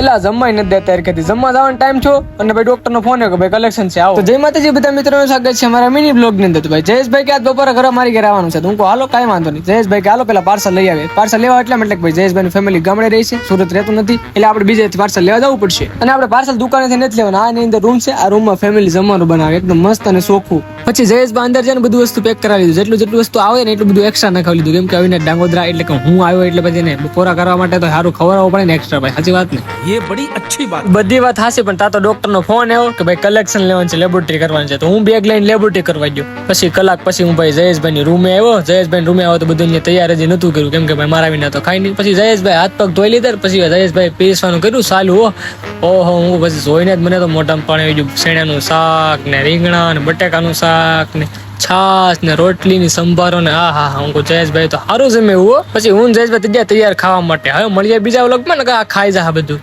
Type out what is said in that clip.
એટલે આ જમવા નથી દેતા યાર કદી જમવા જવાનો ટાઈમ છો અને ભાઈ ડોક્ટર નો ફોન આવ્યો કે ભાઈ કલેક્શન છે, આવો. તો જય માતાજી બધા મિત્રોનું સ્વાગત છે અમારા મિની બ્લોગની અંદર. તો ભાઈ જયેશભાઈ કે આજ બપોરે ઘરે મારી ઘરે આવવાનું છે. તો હું કહું, હાલો, કાંઈ વાંધો નહીં. જયેશભાઈ કે, હાલો, પેલા પાર્સલ લઈ આવે. પાર્સલ લેવા એટલે એટલે ભાઈ જયેશભાઈ ફેમિલી ગામડે રહી છે, સુરત રહેતું નથી, એટલે આપણે બીજે પાર્સલ લેવા જવું પડશે. અને આપણે પાર્સલ દુકાનેથી નથી લેવાના. આની અંદર રૂમ છે, આ રૂમમાં ફેમિલી જમવાનું બનાવે. એકદમ મસ્ત અને ચોખ્ખું પછી જયેશભાઈ અંદર જઈને બધું વસ્તુ પેક કરાવી દીધું. જેટલું જેટલું વસ્તુ આવે ને એટલું બધું એક્સ્ટ્રા નખાવી લીધું. કેમ કે આવીને ડાંગોદરા એટલે કે હું આવ્યો એટલે પછી ને પોરા કરવા માટે તો સારું ખવડાવવું પડે ને એક્સ્ટ્રા ભાઈ. સાચી વાત ને? ये बड़ी अच्छी बात બધી વાત હાસી પણ તા તો ડોક્ટર નો ફોન આવ્યો કે ભાઈ કલેક્શન લેવાનું છે લેબોરેટરી કરવાની છે તો હું બેગ લઈને લેબોરેટરી કરવા ગયો પછી કલાક પછી હું ભાઈ જયેશભાઈ ની રૂમે આવ્યો જયેશભાઈ રૂમે આવ્યો તો બધું અહીંયા તૈયાર હજી નતું કર્યું કેમ કે ભાઈ મારા વિના તો ખાઈ નહીં પછી જયેશભાઈ હાથ પગ ધોઈ લીધા પછી જયેશભાઈ પીસવાનું કર્યું ચાલુ હો ઓહો હું પછી જોઈને જ મને તો મોઢામાં પાણી આવી ગયું શેણાનું શાક ને રીંગણા ને બટેકાનું શાક ને છાસ ને રોટલી ની સંભારો ને આ હા હા હું કહું જયેશભાઈ તો સારું જમે એવું હો. પછી હું ને જયેશભાઈ તૈયાર તૈયાર ખાવા માટે હવે મળીએ બીજા વ્લોગમાં ને કે આ ખાઈ જા બધું